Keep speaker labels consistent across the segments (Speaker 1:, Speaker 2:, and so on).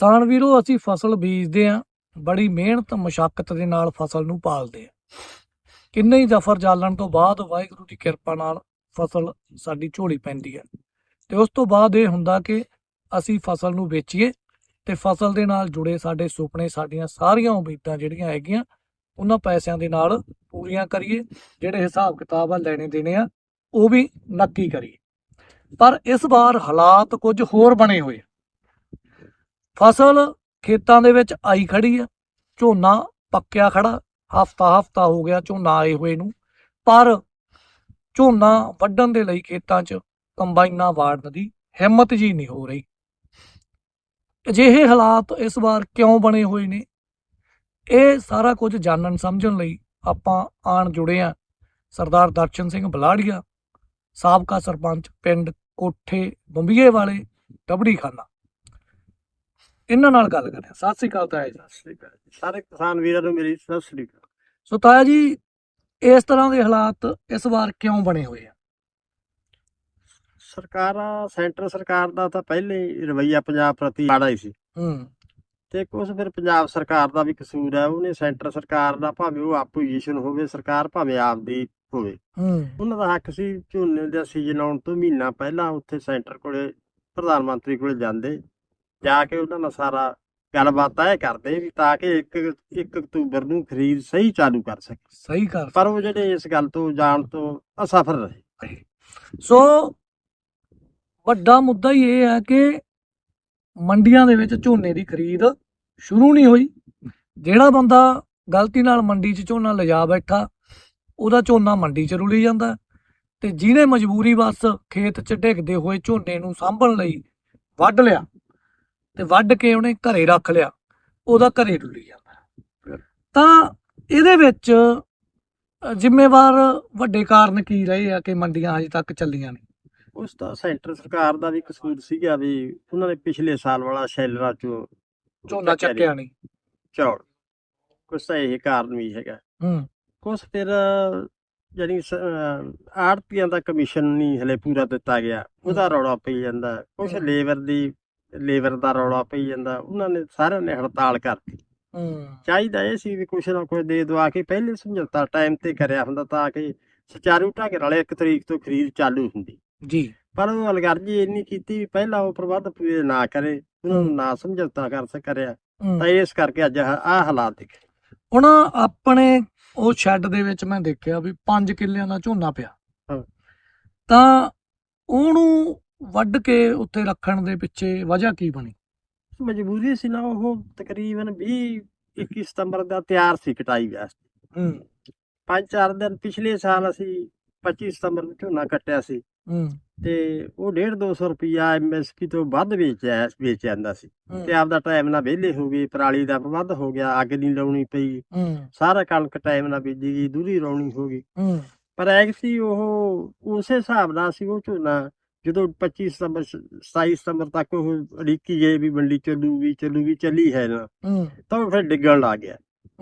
Speaker 1: ਕਿਸਾਨ ਵੀਰੋ ਅਸੀਂ ਫਸਲ ਬੀਜਦੇ ਆ ਬੜੀ ਮਿਹਨਤ ਮੁਸ਼ਕਲ ਦੇ ਨਾਲ ਫਸਲ ਨੂੰ ਪਾਲਦੇ ਆ ਕਿੰਨੇ ਹੀ ਜ਼ਫਰ ਜਾਲਣ ਤੋਂ ਬਾਅਦ ਵਾਹਿਗੁਰੂ ਦੀ ਕਿਰਪਾ ਨਾਲ ਫਸਲ ਸਾਡੀ ਝੋਲੀ ਪੈਂਦੀ ਹੈ। ਤੇ ਉਸ ਤੋਂ ਬਾਅਦ ਇਹ ਹੁੰਦਾ ਕਿ ਅਸੀਂ ਫਸਲ ਨੂੰ ਵੇਚੀਏ ਤੇ ਫਸਲ ਦੇ ਨਾਲ ਜੁੜੇ ਸਾਡੇ ਸੁਪਨੇ, ਸਾਡੀਆਂ ਸਾਰੀਆਂ ਉਮੀਦਾਂ ਜਿਹੜੀਆਂ ਹੈਗੀਆਂ, ਉਹਨਾਂ ਪੈਸਿਆਂ ਦੇ ਨਾਲ ਪੂਰੀਆਂ ਕਰੀਏ, ਜਿਹੜੇ ਹਿਸਾਬ ਕਿਤਾਬ ਆ ਲੈਣੇ ਦੇਣੇ ਆ, ਉਹ ਵੀ ਨੱਕੀ ਕਰੀਏ। ਪਰ ਇਸ ਵਾਰ ਹਾਲਾਤ ਕੁਝ ਹੋਰ ਬਣੇ ਹੋਏ ਫਸਲ ਖੇਤਾਂ ਦੇ ਵਿੱਚ ਆਈ ਖੜੀ ਆ, ਝੋਨਾ ਪੱਕਿਆ ਖੜਾ, ਹਫਤਾ ਹਫਤਾ ਹੋ ਗਿਆ ਝੋਨਾ ਆਏ ਹੋਏ ਨੂੰ, ਪਰ ਝੋਨਾ ਵੱਢਣ ਦੇ ਲਈ ਖੇਤਾਂ 'ਚ ਕੰਬਾਈਨਾਂ ਵਾੜਨ ਦੀ ਹਿੰਮਤ ਜੀ ਨਹੀਂ ਹੋ ਰਹੀ। ਅਜਿਹੇ ਹਾਲਾਤ ਇਸ ਵਾਰ ਕਿਉਂ ਬਣੇ ਹੋਏ ਨੇ? ਇਹ ਸਾਰਾ ਕੁਝ ਜਾਣਨ ਸਮਝਣ ਲਈ ਆਪਾਂ ਆਣ ਜੁੜੇ ਆ। ਸਰਦਾਰ ਦਰਸ਼ਨ ਸਿੰਘ ਬਲਾੜੀਆ, ਸਾਬਕਾ ਸਰਪੰਚ ਪਿੰਡ ਕੋਠੇ ਬੰਬੀਏ ਵਾਲੇ ਡਬੜੀ ਖਾਨਾ ਇਹਨਾਂ ਨਾਲ ਗੱਲ ਕਰਦੇ ਹਾਂ ਸਤਿ ਸ੍ਰੀ ਅਕਾਲ ਤਾਇਆ ਜੀ।
Speaker 2: ਸਤਿ ਸ੍ਰੀ ਅਕਾਲ ਜੀ। ਸਾਰੇ ਕਿਸਾਨ ਵੀਰਾਂ ਨੂੰ ਮੇਰੀ ਸਤਿ ਸ੍ਰੀ ਅਕਾਲ।
Speaker 1: ਸੋ ਤਾਇਆ ਜੀ ਇਸ ਤਰ੍ਹਾਂ ਦੇ ਹਾਲਾਤ ਇਸ ਵਾਰ ਕਿਉਂ ਬਣੇ ਹੋਏ ਆ?
Speaker 2: ਸਰਕਾਰਾਂ ਸੈਂਟਰ ਸਰਕਾਰ ਦਾ ਤਾਂ ਪਹਿਲੇ ਹੀ ਰਵੱਈਆ ਪੰਜਾਬ ਪ੍ਰਤੀ ਮਾੜਾ ਹੀ ਸੀ।
Speaker 1: ਹੂੰ।
Speaker 2: ਤੇ ਕੁਝ ਫਿਰ ਪੰਜਾਬ ਸਰਕਾਰ ਦਾ ਵੀ ਕਸੂਰ ਹੈ ਉਹਨੇ ਸੈਂਟਰ ਸਰਕਾਰ ਦਾ ਭਾਵੇਂ ਉਹ ਆਪੋਜੀਸ਼ਨ ਹੋਵੇ ਸਰਕਾਰ ਭਾਵੇਂ ਆਪਦੀ ਹੋਵੇ।
Speaker 1: ਹੂੰ।
Speaker 2: ਉਹਨਾਂ ਦਾ ਹੱਕ ਸੀ ਝੋਨੇ ਦਾ ਸੀਜ਼ਨ ਆਉਣ ਤੋਂ ਮਹੀਨਾ ਪਹਿਲਾਂ ਉੱਥੇ ਸੈਂਟਰ ਕੋਲੇ ਪ੍ਰਧਾਨ ਮੰਤਰੀ ਕੋਲੇ ਜਾਂਦੇ। ਜਾ ਕੇ ਉਹਨਾਂ ਨਾਲ ਸਾਰਾ ਗੱਲਬਾਤ ਤੈਅ ਕਰਦੇ ਵੀ ਤਾਂ ਕਿ 1 1 ਅਕਤੂਬਰ ਨੂੰ ਖਰੀਦ ਸਹੀ ਚਾਲੂ ਕਰ ਸਕੇ
Speaker 1: ਸਹੀ ਕਰ
Speaker 2: ਪਰ ਉਹ ਜਿਹੜੇ ਇਸ ਗੱਲ ਤੋਂ ਜਾਣ ਤੋਂ ਅਸਫਲ ਰਹੇ।
Speaker 1: ਸੋ ਵੱਡਾ ਮੁੱਦਾ ਹੀ ਇਹ ਹੈ ਕਿ ਮੰਡੀਆਂ ਦੇ ਵਿੱਚ ਝੋਨੇ ਦੀ ਖਰੀਦ ਸ਼ੁਰੂ ਨਹੀਂ ਹੋਈ। ਜਿਹੜਾ ਬੰਦਾ ਗਲਤੀ ਨਾਲ ਮੰਡੀ 'ਚ ਝੋਨਾ ਲਿਜਾ ਬੈਠਾ ਉਹਦਾ ਝੋਨਾ ਮੰਡੀ 'ਚ ਰੁਲੀ ਜਾਂਦਾ ਤੇ ਜਿਹਨੇ ਮਜਬੂਰੀ ਬਸ ਖੇਤ 'ਚ ਡਿੱਗਦੇ ਹੋਏ ਝੋਨੇ ਨੂੰ ਸਾਂਭਣ ਲਈ ਵੱਢ ਲਿਆ। ਤੇ ਵੱਢ ਕੇ ਉਹਨੇ ਘਰੇ ਰੱਖ ਲਿਆ ਉਹਦਾ ਘਰੇ ਰੁਲੀ ਜਾਂਦਾ। ਤਾਂ ਇਹਦੇ ਵਿੱਚ ਜ਼ਿੰਮੇਵਾਰ ਵੱਡੇ ਕਾਰਨ ਕੀ ਰਹੇ ਆ ਕਿ ਮੰਡੀਆਂ ਅਜੇ ਤੱਕ ਚੱਲੀਆਂ ਨਹੀਂ?
Speaker 2: ਉਸ ਦਾ ਸੈਂਟਰ ਸਰਕਾਰ ਦਾ ਵੀ ਕਸੂਰ ਸੀਗਾ ਵੀ ਉਹਨਾਂ ਨੇ ਪਿਛਲੇ ਸਾਲ ਵਾਲਾ ਸ਼ੈਲਰਾਂ ਚੋਂ
Speaker 1: ਝੋਨਾ ਚੱਕਿਆ ਨਹੀਂ।
Speaker 2: ਚੌੜ ਕੁਛ ਤਾਂ ਇਹ ਕਾਰਨ ਵੀ ਹੈਗਾ।
Speaker 1: ਹੂੰ।
Speaker 2: ਕੁਛ ਫਿਰ ਜਾਨੀ ਆੜਤੀਆਂ ਦਾ ਕਮਿਸ਼ਨ ਨਹੀਂ ਹਲੇ ਪੂਰਾ ਦਿੱਤਾ ਗਿਆ ਉਹਦਾ ਰੌਲਾ ਪਈ ਜਾਂਦਾ। ਕੁਛ। ਲੇਬਰ ਦੀ ਲੇਬਰ ਦਾ ਰੌਲਾ ਪਈ ਜਾਂਦਾ ਉਹਨਾਂ ਨੇ ਸਾਰਿਆਂ ਨੇ ਹੜਤਾਲ ਕਰਤੀ।
Speaker 1: ਹੂੰ।
Speaker 2: ਚਾਹੀਦਾ ਇਹ ਸੀ ਵੀ ਕੁਛ ਨਾ ਕੁਛ ਦੇ ਦਵਾ ਕੇ ਪਹਿਲੇ ਸਮਝੌਤਾ ਟਾਈਮ ਤੇ ਕਰਿਆ ਹੁੰਦਾ ਤਾਂ ਕਿ ਸੁਚਾਰੂ ਢੰਗ ਨਾਲ ਇੱਕ ਤਰੀਕ ਤੋਂ ਖਰੀਦ ਚਾਲੂ ਹੁੰਦੀ।
Speaker 1: ਜੀ।
Speaker 2: ਪਰ ਉਹ ਅਲਗਰਜੀ ਇੰਨੀ ਕੀਤੀ ਵੀ ਪਹਿਲਾਂ ਉਹ ਪ੍ਰਬੰਧ ਪੂਰੇ ਨਾ ਕਰੇ ਉਹਨਾਂ ਨੂੰ ਨਾ ਸਮਝੌਤਾ ਕਰ ਸਕਰਿਆ। ਤਾਂ ਇਸ ਕਰਕੇ ਅੱਜ ਆਹ ਹਾਲਾਤ ਦਿਖੇ।
Speaker 1: ਹੁਣ ਆਪਣੇ ਉਹ ਸ਼ੈੱਡ ਦੇ ਵਿੱਚ ਮੈਂ ਦੇਖਿਆ ਵੀ 5 ਕਿੱਲਿਆਂ ਦਾ ਝੋਨਾ ਪਿਆ। ਤਾਂ ਉਹਨੂੰ ਵੱਢ ਕੇ ਉੱਥੇ ਰੱਖਣ ਦੇ ਪਿੱਛੇ ਵਜ੍ਹਾ ਕੀ ਬਣੀ?
Speaker 2: ਮਜਬੂਰੀ ਸੀ ਨਾ ਉਹ ਤਕਰੀਬਨ 20 21 ਸਤੰਬਰ ਦਾ ਤਿਆਰ ਸੀ ਕਟਾਈ ਵਾਸਤੇ
Speaker 1: ਹੂੰ।
Speaker 2: ਪੰਜ ਚਾਰ ਦਿਨ ਪਿਛਲੇ ਸਾਲ ਅਸੀਂ 25 ਸਤੰਬਰ ਨੂੰ ਝੋਨਾ ਕੱਟਿਆ ਸੀ।
Speaker 1: ਹੂੰ।
Speaker 2: ਤੇ ਉਹ 1.5 200 ਰੁਪਿਆ ਐਮਐਸਪੀ ਤੋਂ ਵੱਧ ਵੇਚਿਆ ਵੇਚ ਜਾਂਦਾ ਸੀ। ਤੇ ਆਪਦਾ ਟਾਈਮ ਨਾਲ ਵਿਹਲੇ ਹੋ ਗਏ ਪਰਾਲੀ ਦਾ ਪ੍ਰਬੰਧ ਹੋ ਗਿਆ ਅੱਗ ਨਹੀਂ ਲਾਉਣੀ ਪਈ। ਸਾਰਾ ਕਣਕ ਟਾਈਮ ਨਾਲ ਬੀਜੀ ਗਈ ਦੂਰੀ ਰੌਣੀ ਹੋ ਗਈ। ਪਰ ਐਕਚੁਅਲੀ ਉਹ ਉਸੇ ਹਿਸਾਬ ਨਾਲ ਸੀ ਉਹ ਝੋਨਾ ਜਦੋਂ 25 ਸਤੰਬਰ ਸ- 27 ਸਤੰਬਰ ਤੱਕ ਉਹ ਅੜੀਕੀ ਗਏ ਵੀ ਮੰਡੀ ਚੱਲੂਗੀ ਚੱਲੂਗੀ ਚੱਲੀ ਹੈ ਨਾ
Speaker 1: ਹੂੰ।
Speaker 2: ਤਾਂ ਉਹ ਫਿਰ ਡਿੱਗਣ ਲੱਗ ਗਿਆ।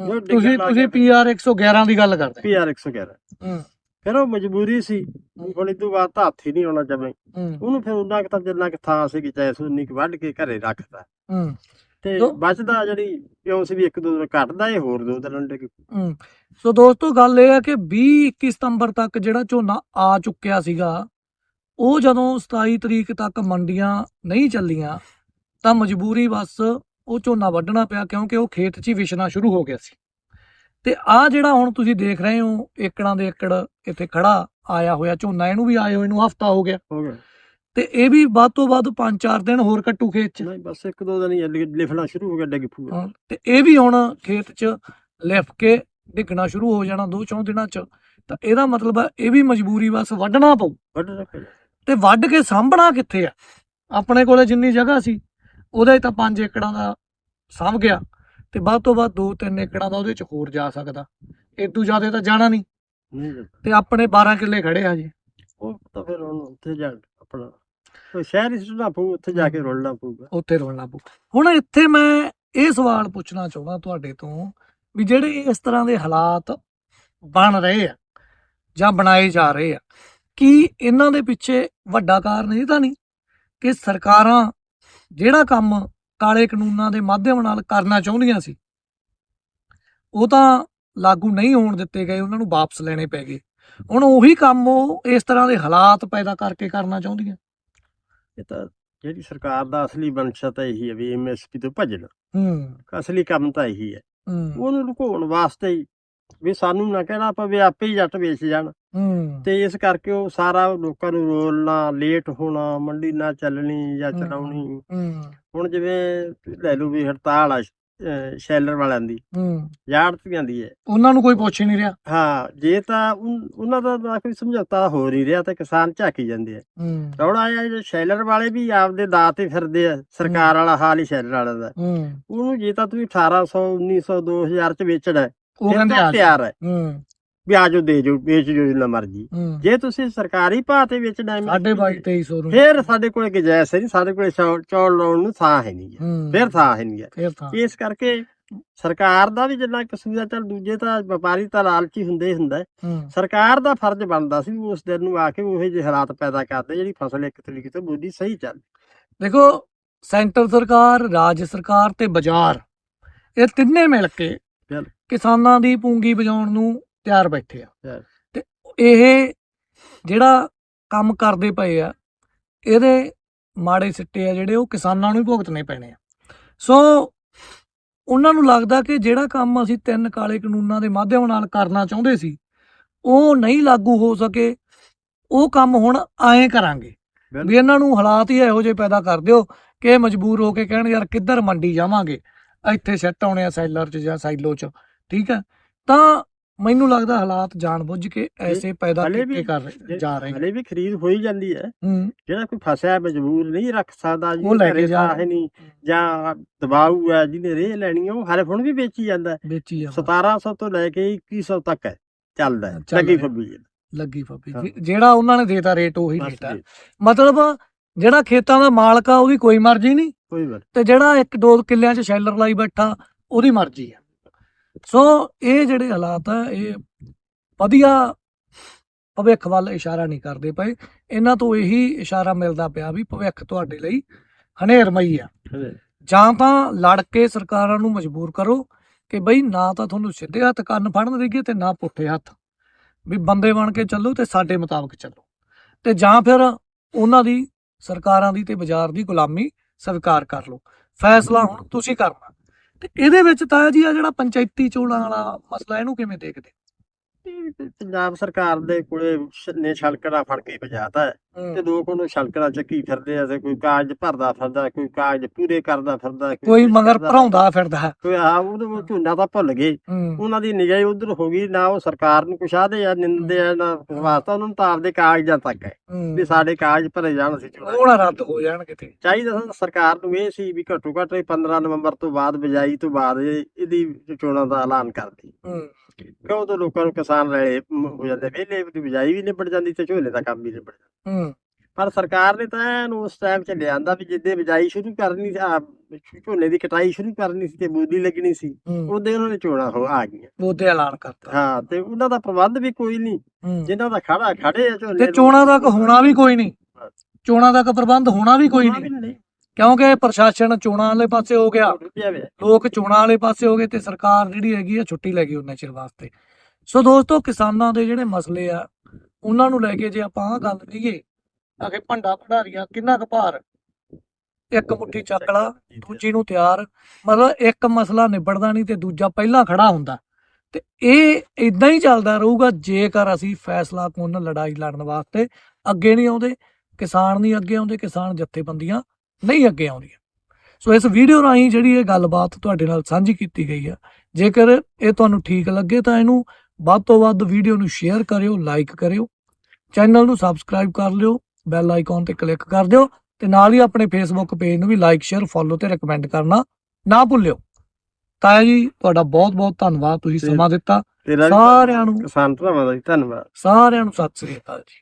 Speaker 2: ਜੋ
Speaker 1: ਤੁਸੀਂ ਤੁਸੀਂ। ਪੀਆਰ 111 ਦੀ ਗੱਲ ਕਰਦੇ।
Speaker 2: ਪੀਆਰ 111
Speaker 1: ਹੂੰ।
Speaker 2: ਫਿਰ ਉਹ ਮਜਬੂਰੀ ਸੀ। ਵੀ ਹੁਣ ਇਦੋਂ ਬਾਅਦ ਤਾਂ ਹੱਥ ਹੀ ਨਹੀਂ ਆਉਣਾ ਜਮੇ। ਉਹਨੂੰ ਫਿਰ ਉਹਨਾਂ ਕੁ ਤਾਂ ਜਿੰਨਾ ਕੁ ਥਾਂ ਸੀ ਕਿ ਚਾਹੇ ਉਨੀ ਕੁ ਵੱਢ ਕੇ ਘਰੇ ਰੱਖਦਾ। ਤੇ
Speaker 1: ਜੋ-
Speaker 2: ਬਚਦਾ ਜਿਹੜੀ ਕਿਉਂ ਸੀ ਵੀ ਇੱਕ ਦੋ ਦਿਨ ਘਟਦਾ ਇਹ ਹੋਰ ਦੋ ਦਿਨ ਡਿੱਗ
Speaker 1: ਸੋ ਦੋਸਤੋ ਗੱਲ ਇਹ ਹੈ ਕਿ 20 21 ਸਤੰਬਰ ਤੱਕ ਜਿਹੜਾ ਝੋਨਾ ਆ ਚੁੱਕਿਆ ਸੀਗਾ ਉਹ ਜਦੋਂ 27 ਤਰੀਕ ਤੱਕ ਮੰਡੀਆਂ ਨਹੀਂ ਚੱਲੀਆਂ ਤਾਂ ਮਜਬੂਰੀ ਬਸ ਉਹ ਝੋਨਾ ਵੱਢਣਾ ਪਿਆ ਕਿਉਂਕਿ ਉਹ ਖੇਤ 'ਚ ਹੀ ਵਿਛਣਾ ਸ਼ੁਰੂ ਹੋ ਗਿਆ ਸੀ। ਤੇ ਆ ਜਿਹੜਾ ਹੁਣ ਤੁਸੀਂ ਦੇਖ ਰਹੇ ਹੋ ਏਕੜਾਂ ਦੇ ਏਕੜ ਇੱਥੇ ਖੜਾ ਆਇਆ ਹੋਇਆ ਝੋਨਾ ਇਹਨੂੰ ਵੀ ਆਏ ਹੋਏ ਨੂੰ ਹਫਤਾ ਹੋ ਗਿਆ।
Speaker 2: ਹੋ ਗਿਆ।
Speaker 1: ਤੇ ਇਹ ਵੀ ਵੱਧ ਤੋਂ ਵੱਧ 5-4 ਦਿਨ ਹੋਰ ਕੱਟੂ ਖੇਤ 'ਚ।
Speaker 2: ਨਹੀਂ ਬਸ ਇੱਕ ਦੋ ਦਿਨ ਹੀ ਲਿਫਣਾ ਸ਼ੁਰੂ ਹੋ ਗਿਆ ਡਿੱਗ ਪੂਗਾ
Speaker 1: ਤੇ ਇਹ ਵੀ ਹੁਣ ਖੇਤ 'ਚ ਲਿਫ ਕੇ ਡਿੱਗਣਾ ਸ਼ੁਰੂ ਹੋ ਜਾਣਾ ਦੋ ਚੌਂ ਦਿਨਾਂ 'ਚ। ਤਾਂ ਇਹਦਾ ਮਤਲਬ ਹੈ ਇਹ ਵੀ ਮਜਬੂਰੀ ਬਸ ਵੱਢਣਾ ਪਊ।
Speaker 2: ਵੱਢਣਾ
Speaker 1: ਤੇ ਵੱਢ ਕੇ ਸਾਂਭਣਾ ਕਿੱਥੇ ਆ? ਆਪਣੇ ਕੋਲੇ ਜਿੰਨੀ ਜਗ੍ਹਾ ਸੀ ਉਹਦੇ ਤਾਂ 5 ਏਕੜਾਂ ਦਾ ਸਾਂਭ ਗਿਆ ਤੇ ਵੱਧ ਤੋਂ ਵੱਧ 2-3 ਏਕੜਾਂ ਦਾ ਉਹਦੇ 'ਚ ਹੋਰ ਜਾ ਸਕਦਾ। ਇਦੋਂ ਜ਼ਿਆਦਾ ਤਾਂ ਜਾਣਾ ਨਹੀਂ। ਤੇ ਆਪਣੇ 12 ਕਿੱਲੇ ਖੜੇ ਆ ਜੀ
Speaker 2: ਉਹ ਤਾਂ ਫਿਰ ਹੁਣ ਉੱਥੇ ਜਾ ਆਪਣਾ ਉਹ ਸ਼ਹਿਰ ਹੀ ਸੁਣਾ ਪਊ ਉੱਥੇ ਜਾ ਕੇ ਰੋਲਣਾ ਪਊਗਾ।
Speaker 1: ਉੱਥੇ ਰੋਲਣਾ ਪਊ। ਹੁਣ ਇੱਥੇ ਮੈਂ ਇਹ ਸਵਾਲ ਪੁੱਛਣਾ ਚਾਹੁੰਦਾ ਤੁਹਾਡੇ ਤੋਂ ਵੀ ਜਿਹੜੇ ਇਸ ਤਰ੍ਹਾਂ ਦੇ ਹਾਲਾਤ ਬਣ ਰਹੇ ਆ ਜਾਂ ਬਣਾਏ ਜਾ ਰਹੇ ਆ ਕੀ ਇਹਨਾਂ ਦੇ ਪਿੱਛੇ ਵੱਡਾ ਕਾਰਨ ਇਹ ਤਾਂ ਨਹੀਂ ਕਿ ਸਰਕਾਰਾਂ ਜਿਹੜਾ ਕੰਮ ਕਾਲੇ ਕਾਨੂੰਨਾਂ ਦੇ ਮਾਧਿਅਮ ਨਾਲ ਕਰਨਾ ਚਾਹੁੰਦੀਆਂ ਸੀ ਉਹ ਤਾਂ ਲਾਗੂ ਨਹੀਂ ਹੋਣ ਦਿੱਤੇ ਗਏ ਉਹਨਾਂ ਨੂੰ ਵਾਪਸ ਲੈਣੇ ਪੈ ਗਏ। ਹੁਣ ਉਹੀ ਕੰਮ ਉਹ ਇਸ ਤਰ੍ਹਾਂ ਦੇ ਹਾਲਾਤ ਪੈਦਾ ਕਰਕੇ ਕਰਨਾ ਚਾਹੁੰਦੀਆਂ।
Speaker 2: ਇਹ ਤਾਂ ਜਿਹੜੀ ਸਰਕਾਰ ਦਾ ਅਸਲੀ ਮਨਸ਼ਾ ਤਾਂ ਇਹੀ ਹੈ ਵੀ ਐਮਐਸਪੀ ਤੋਂ ਭੱਜਣਾ।
Speaker 1: ਹੂੰ।
Speaker 2: ਅਸਲੀ ਕੰਮ ਤਾਂ ਇਹੀ ਹੈ।
Speaker 1: ਹੂੰ।
Speaker 2: ਉਹਨੂੰ ਲੁਕਾਉਣ ਵਾਸਤੇ ਹੀ ਵੀ ਸਾਨੂੰ ਨਾ ਕਹਿਣਾ ਪਵੇ ਆਪੇ ਹੀ ਜੱਟ ਵੇਚ ਜਾਣ।
Speaker 1: ਹੂੰ।
Speaker 2: ਤੇ ਇਸ ਕਰਕੇ ਉਹ ਸਾਰਾ ਲੋਕਾਂ ਨੂੰ ਰੋਲਣਾ ਲੇਟ ਹੋਣਾ ਮੰਡੀ ਨਾ ਚੱਲਣੀ ਜਾਂ। ਚਲਾਉਣੀ।
Speaker 1: ਹੂੰ।
Speaker 2: ਹੁਣ ਜਿਵੇਂ ਲੈ ਲਓ ਵੀ ਹੜਤਾਲ ਆ ਅਹ ਸ਼ੈਲਰ ਵਾਲਿਆਂ ਦੀ।
Speaker 1: ਹੂੰ।
Speaker 2: ਜਾੜਤੀਆਂ ਦੀ ਹੈ।
Speaker 1: ਉਹਨਾਂ ਨੂੰ ਕੋਈ ਪੁੱਛ ਹੀ ਨਹੀਂ ਰਿਹਾ।
Speaker 2: ਹਾਂ ਜੇ ਤਾਂ ਉਨ- ਉਹਨਾਂ ਦਾ ਤਾਂ ਕੋਈ ਸਮਝੌਤਾ ਹੋ ਨਹੀਂ ਰਿਹਾ ਤੇ ਕਿਸਾਨ ਝਾਕੀ ਜਾਂਦੇ ਆ।
Speaker 1: ਹੂੰ।
Speaker 2: ਰੌਲਾ ਆਇਆ ਜੇ ਸ਼ੈਲਰ ਵਾਲੇ ਵੀ ਆਪਦੇ ਦਾਅ ਤੇ ਫਿਰਦੇ ਆ ਸਰਕਾਰ ਵਾਲਾ ਹਾਲ ਹੀ ਸ਼ੈਲਰ ਵਾਲਿਆਂ ਦਾ।
Speaker 1: ਹੂੰ।
Speaker 2: ਉਹਨੂੰ ਜੇ ਤਾਂ ਤੁਸੀਂ 1800 1900 2000 ਚ ਵੇਚਣਾ ਹੈ,
Speaker 1: ਉਹ ਕਹਿੰਦੇ।
Speaker 2: ਤਿਆਰ ਹੈ।
Speaker 1: ਹੂੰ।
Speaker 2: ਵੀ ਆਜੋ ਦੇ ਜੋ ਵੇਚ ਜੋ ਜਿੰਨਾ ਮਰਜ਼ੀ। ਜੇ ਤੁਸੀਂ ਸਰਕਾਰੀ ਭਾਅ ਤੇ ਵੇਚਣਾ ਹੈ
Speaker 1: ਸਾਢੇ ਬਾਈ 2300 ਨੂੰ।
Speaker 2: ਫਿਰ ਸਾਡੇ ਕੋਲੇ ਗੁੰਜਾਇਸ਼ ਹੈ ਨਹੀਂ ਸਾਡੇ ਕੋਲੇ ਚੌਲ ਲਾਉਣ ਨੂੰ ਥਾਂ ਹੈ ਨਹੀਂ ਫਿਰ ਥਾਂ ਹੈ ਨਹੀਂ ਇਸ ਕਰਕੇ ਸਰਕਾਰ ਦਾ ਵੀ ਜਿੰਨਾ ਕਸੂਰ ਹੈ ਚੱਲ ਦੂਜੇ ਤਾਂ ਵਪਾਰੀ ਤਾਂ ਲਾਲਚੀ ਹੁੰਦੇ ਹੁੰਦਾ ਸਰਕਾਰ ਦਾ ਫਰਜ਼ ਬਣਦਾ ਸੀ ਉਸ ਦਿਨ ਨੂੰ ਆ ਕੇ ਉਹੇ ਜਿਹੇ ਹਾਲਾਤ ਪੈਦਾ ਕਰਦੇ ਜਿਹੜੀ ਫਸਲ ਇੱਕ ਤਰੀਕੇ ਤੋਂ ਬੋਲੀ ਸਹੀ ਚੱਲ।
Speaker 1: ਦੇਖੋ ਸੈਂਟਰ ਸਰਕਾਰ ਰਾਜ ਸਰਕਾਰ ਤੇ ਬਾਜ਼ਾਰ ਇਹ ਤਿੰਨੇ ਮਿਲ ਕੇ ਕਿਸਾਨਾਂ ਦੀ ਪੂੰਗੀ ਵਜਾਉਣ ਨੂੰ ਤਿਆਰ ਬੈਠੇ ਆ। ਤੇ ਇਹ ਜਿਹੜਾ ਕੰਮ ਕਰਦੇ ਪਏ ਆ ਇਹਦੇ ਮਾੜੇ ਸਿੱਟੇ ਆ ਜਿਹੜੇ ਉਹ ਕਿਸਾਨਾਂ ਨੂੰ ਹੀ ਭੁਗਤਣੇ ਪੈਣੇ ਆ। ਸੋ ਉਹਨਾਂ ਨੂੰ ਲੱਗਦਾ ਕਿ ਜਿਹੜਾ ਕੰਮ ਅਸੀਂ ਤਿੰਨ ਕਾਲੇ ਕਾਨੂੰਨਾਂ ਦੇ ਮਾਧਿਅਮ ਨਾਲ ਕਰਨਾ ਚਾਹੁੰਦੇ ਸੀ ਉਹ ਨਹੀਂ ਲਾਗੂ ਹੋ ਸਕੇ ਉਹ ਕੰਮ ਹੁਣ ਐਂ ਕਰਾਂਗੇ। ਵੀ ਇਹਨਾਂ ਨੂੰ ਹਾਲਾਤ ਹੀ ਇਹੋ ਜਿਹੇ ਪੈਦਾ ਕਰ ਦਿਓ ਕਿ ਮਜਬੂਰ ਹੋ ਕੇ ਕਹਿਣ ਯਾਰ ਕਿੱਧਰ ਮੰਡੀ ਜਾਵਾਂਗੇ? ਇੱਥੇ ਸੈੱਟ ਆਉਣੇ ਆ ਸੈਲਰ 'ਚ ਜਾਂ ਸਾਈਲੋ 'ਚ ਠੀਕ ਹੈ ਤਾਂ ਮੈਨੂੰ ਲੱਗਦਾ ਹਾਲਾਤ ਜਾਣਬੁੱਝ ਕੇ ਐਸੇ ਪੈਦਾ ਕੀਤੇ
Speaker 2: ਵੀ-
Speaker 1: ਕਰ ਜਾ ਰਹੇ
Speaker 2: ਹਲੇ ਵੀ ਖਰੀਦ ਹੋਈ ਜਾਂਦੀ ਹੈ। ਜਿਹੜਾ ਕੋਈ ਫਸਿਆ ਮਜਬੂਰ ਨਹੀਂ ਰੱਖ ਸਕਦਾ ਜੀ
Speaker 1: ਉਹ
Speaker 2: ਘਰੇ
Speaker 1: ਜਾ
Speaker 2: ਥਾਂ ਹੈ ਨਹੀਂ ਜਾਂ ਦਬਾਊ ਹੈ ਜਿਹਨੇ ਰੇਹ ਲੈਣੀ ਉਹ ਹਲੇ ਹੁਣ ਵੀ ਵੇਚੀ ਜਾਂਦਾ।
Speaker 1: ਵੇਚੀ ਜਾਂਦਾ।
Speaker 2: 1700 ਤੋਂ ਲੈ ਕੇ 2100 ਤੱਕ ਹੈ ਚੱਲਦਾ ਲੱਗੀ। ਫੱਬੀ
Speaker 1: ਲੱਗੀ ਫੱਬੀ। ਜਿਹੜਾ ਉਹਨਾਂ ਨੇ ਦੇਤਾ ਰੇਟ ਉਹੀ
Speaker 2: ਜੀ,
Speaker 1: ਮਤਲਬ ਜਿਹੜਾ ਖੇਤਾਂ ਦਾ ਮਾਲਕ ਆ ਉਹਦੀ ਕੋਈ ਮਰਜ਼ੀ ਨਹੀਂ।
Speaker 2: ਕੋਈ ਗੱਲ
Speaker 1: ਤੇ ਜਿਹੜਾ ਇੱਕ ਦੋ ਕਿੱਲਿਆਂ 'ਚ ਸ਼ੈਲਰ ਲਾਈ ਬੈਠਾ ਉਹਦੀ ਮਰਜ਼ੀ ਆ ਸੋ ਇਹ ਜਿਹੜੇ ਹਾਲਾਤ ਆ ਇਹ ਵਧੀਆ ਭਵਿੱਖ ਵੱਲ ਇਸ਼ਾਰਾ ਨਹੀਂ ਕਰਦੇ ਪਏ। ਇਹਨਾਂ ਤੋਂ ਇਹੀ ਇਸ਼ਾਰਾ ਮਿਲਦਾ ਪਿਆ ਵੀ ਭਵਿੱਖ ਤੁਹਾਡੇ ਲਈ ਹਨੇਰਮਈ ਆ। ਜਾਂ ਤਾਂ ਲੜ ਕੇ ਸਰਕਾਰਾਂ ਨੂੰ ਮਜਬੂਰ ਕਰੋ ਕਿ ਬਈ ਨਾ ਤਾਂ ਤੁਹਾਨੂੰ ਸਿੱਧੇ ਹੱਥ ਕੰਨ ਫੜਨ ਦੇਈਏ ਤੇ ਨਾ ਪੁੱਠੇ ਹੱਥ। ਵੀ ਬੰਦੇ ਬਣ ਕੇ ਚੱਲੋ ਤੇ ਸਾਡੇ ਮੁਤਾਬਕ ਚੱਲੋ। ਤੇ ਜਾਂ ਫਿਰ ਉਹਨਾਂ ਦੀ ਸਰਕਾਰਾਂ ਦੀ ਤੇ ਬਾਜ਼ਾਰ ਦੀ ਗੁਲਾਮੀ ਸਵੀਕਾਰ ਕਰ ਲਓ। ਫੈਸਲਾ ਹੁਣ ਤੁਸੀਂ ਕਰਨਾ। ਤੇ ਇਹਦੇ ਵਿੱਚ ਤਾਂ ਜੀ ਆ ਜਿਹੜਾ ਪੰਚਾਇਤੀ ਚੋਣਾਂ ਵਾਲਾ ਮਸਲਾ ਇਹਨੂੰ ਕਿਵੇਂ ਦੇਖਦੇ?
Speaker 2: ਪੰਜਾਬ ਸਰਕਾਰ ਦੇ ਕੋਲੇ ਸ਼- ਨੇ ਛਲਕਣਾ ਫੜ ਕੇ ਭਜਾਤਾ ਹੈ ਤੇ ਲੋਕ ਉਹਨੂੰ ਛਲਕਣਾ ਚੱਕੀ ਫਿਰਦੇ ਆ ਤੇ ਕੋਈ ਕਾਗਜ਼ ਭਰਦਾ ਫਿਰਦਾ ਕੋਈ ਕਾਗਜ਼ ਪੂਰੇ ਕਰਦਾ ਫਿਰਦਾ
Speaker 1: ਕੋਈ
Speaker 2: ਕੁਛ
Speaker 1: ਮਗਰ
Speaker 2: ਕਰਦਾ।
Speaker 1: ਭਰਾਉਂਦਾ ਫਿਰਦਾ ਹੈ।
Speaker 2: ਕੋਈ ਆ ਉਹਨੂੰ ਝੂਨਾ ਤਾਂ ਭੁੱਲ ਗਏ।
Speaker 1: ਹੂੰ।
Speaker 2: ਉਹਨਾਂ ਦੀ ਨਿਗਾਹ ਉਧਰ ਹੋ ਗਈ ਨਾ ਉਹ ਸਰਕਾਰ ਨੂੰ ਕੁਛ ਆਦੇ ਆ ਨਿੰਦਦੇ ਆ ਨਾ ਵਾਸਤਾ ਉਹਨਾਂ ਨੂੰ ਤਾਂ ਆਪਦੇ ਕਾਗਜ਼ਾਂ ਤੱਕ ਹੈ
Speaker 1: ਹੂੰ।
Speaker 2: ਵੀ ਸਾਡੇ ਕਾਗਜ਼ ਭਰੇ ਜਾਣ ਚੁਣਾ
Speaker 1: ਉਹ ਨਾ ਰੱਦ ਹੋ ਜਾਣ ਕਿਤੇ।
Speaker 2: ਚਾਹੀਦਾ ਸੀ ਸਰਕਾਰ ਨੂੰ ਇਹ ਸੀ ਵੀ ਘੱਟੋ ਘੱਟ ਇਹ 15 ਨਵੰਬਰ ਤੋਂ ਬਾਅਦ ਬਿਜਾਈ ਤੋਂ ਬਾਅਦ ਇਹ- ਇਹਦੀ ਚੋਣਾਂ ਦਾ ਐਲਾਨ ਕਰਦੀ
Speaker 1: ਹੂੰ।
Speaker 2: ਕਿਉਂ ਉਦੋਂ ਲੋਕਾਂ ਨੂੰ ਕਿਸਾਨ ਰਲੇ ਹੋ ਜਾਂਦੇ ਵਿਹਲੇ ਦੀ ਬਿਜਾਈ ਵੀ ਨਿਬੜ ਜਾਂਦੀ ਤੇ ਝੋਲੇ ਦਾ ਕੰਮ ਵੀ ਨਿਬੜ ਜਾਂਦਾ।
Speaker 1: ਹੂੰ।
Speaker 2: ਪਰ ਸਰਕਾਰ ਨੇ ਤਾਂ ਇਹਨੂੰ ਉਸ ਟਾਈਮ ਚ ਲਿਆਂਦਾ ਵੀ ਜਿੱਦੇ ਬਿਜਾਈ ਸ਼ੁਰੂ ਕਰਨੀ ਸੀ ਝੋਨੇ ਦੀ ਕਟਾਈ ਸ਼ੁਰੂ ਕਰਨੀ ਸੀ ਤੇ ਬੋਲੀ ਲੱਗਣੀ ਸੀ ਉਹਦੇ ਉਹਨਾਂ ਨੇ ਚੋਣਾਂ ਹੋ ਆ ਗਈਆਂ।
Speaker 1: ਉਹਦੇ ਐਲਾਨ ਕਰਤਾ।
Speaker 2: ਹਾਂ ਤੇ ਉਹਨਾਂ ਦਾ ਪ੍ਰਬੰਧ ਵੀ ਕੋਈ ਨਹੀਂ। ਜਿਨ੍ਹਾਂ ਦਾ ਖੜਾ ਖੜੇ ਆ ਝੋਨੇ
Speaker 1: ਤੇ ਚੋਣਾਂ ਤੱਕ ਹੋਣਾ ਵੀ ਕੋਈ ਨਹੀਂ। ਚੋਣਾਂ ਤੱਕ ਪ੍ਰਬੰਧ ਹੋਣਾ ਵੀ ਕੋਈ ਨਹੀਂ। ਕਿਉਂਕਿ ਪ੍ਰਸ਼ਾਸਨ ਚੋਣਾਂ ਵਾਲੇ ਪਾਸੇ ਹੋ ਗਿਆ। ਲੋਕ ਚੋਣਾਂ ਵਾਲੇ ਪਾਸੇ ਹੋ ਗਏ ਤੇ ਸਰਕਾਰ ਜਿਹੜੀ ਹੈਗੀ ਆ ਛੁੱਟੀ ਲੈ ਗਈ ਉਹਨਾਂ ਚਿਰ ਵਾਸਤੇ। ਸੋ ਦੋਸਤੋ ਕਿਸਾਨਾਂ ਦੇ ਜਿਹੜੇ ਮਸਲੇ ਆ ਉਹਨਾਂ ਨੂੰ ਲੈ ਕੇ ਜੇ ਆਪਾਂ ਆਹ ਗੱਲ ਕਹੀਏ ਆਖੇ ਭੰਡਾ ਭੰਡਾਰੀਆ ਕਿੰਨਾ ਕੁ ਭਾਰ? ਇੱਕ ਮੁੱਠੀ ਚੱਕ ਲਾ ਦੂਜੀ ਨੂੰ ਤਿਆਰ। ਮਤਲਬ ਇੱਕ ਮਸਲਾ ਨਿਬੜਦਾ ਨਹੀਂ ਤੇ ਦੂਜਾ ਪਹਿਲਾਂ ਖੜਾ ਹੁੰਦਾ। ਤੇ ਇਹ ਇਦਾਂ ਹੀ ਚੱਲਦਾ ਰਹੂਗਾ ਜੇਕਰ ਅਸੀਂ ਫੈਸਲਾ ਕੁੰਨ ਲੜਾਈ ਲੜਨ ਵਾਸਤੇ ਅੱਗੇ ਨਹੀਂ ਆਉਂਦੇ ਕਿਸਾਨ ਨਹੀਂ ਅੱਗੇ ਆਉਂਦੇ ਕਿਸਾਨ ਜਥੇਬੰਦੀਆਂ ਨਹੀਂ ਅੱਗੇ ਆਉਂਦੀਆਂ। ਸੋ ਇਸ ਵੀਡੀਓ ਰਾਹੀਂ ਜਿਹੜੀ ਇਹ ਗੱਲਬਾਤ ਤੁਹਾਡੇ ਨਾਲ ਸਾਂਝੀ ਕੀਤੀ ਗਈ ਆ। ਜੇਕਰ ਇਹ ਤੁਹਾਨੂੰ ਠੀਕ ਲੱਗੇ ਤਾਂ ਇਹਨੂੰ ਵੱਧ ਤੋਂ ਵੱਧ ਵੀਡੀਓ ਨੂੰ ਸ਼ੇਅਰ ਕਰਿਓ ਲਾਈਕ ਕਰਿਓ। ਚੈਨਲ ਨੂੰ ਸਬਸਕ੍ਰਾਈਬ ਕਰ ਲਿਓ ਬੈਲ ਆਈਕਨ ਤੇ ਕਲਿੱਕ ਕਰ ਦਿਓ ਤੇ ਨਾਲ ਹੀ ਆਪਣੇ ਫੇਸਬੁੱਕ ਪੇਜ ਨੂੰ ਵੀ ਲਾਈਕ ਸ਼ੇਅਰ ਫੋਲੋ ਤੇ ਰეკਮੈਂਡ ਕਰਨਾ ਨਾ ਭੁੱਲਿਓ। ਤਾਇਆ ਜੀ ਤੁਹਾਡਾ ਬਹੁਤ ਬਹੁਤ ਧੰਨਵਾਦ ਤੁਸੀਂ
Speaker 2: ਤੇ-
Speaker 1: ਸਮਾਂ ਦਿੱਤਾ। ਸਾਰਿਆਂ ਨੂੰ
Speaker 2: ਕਿਸਾਨ ਭਰਾਵਾਂ ਦਾ ਵੀ ਧੰਨਵਾਦ।
Speaker 1: ਸਾਰਿਆਂ ਨੂੰ ਸਤਿ ਸ੍ਰੀ ਅਕਾਲ ਜੀ।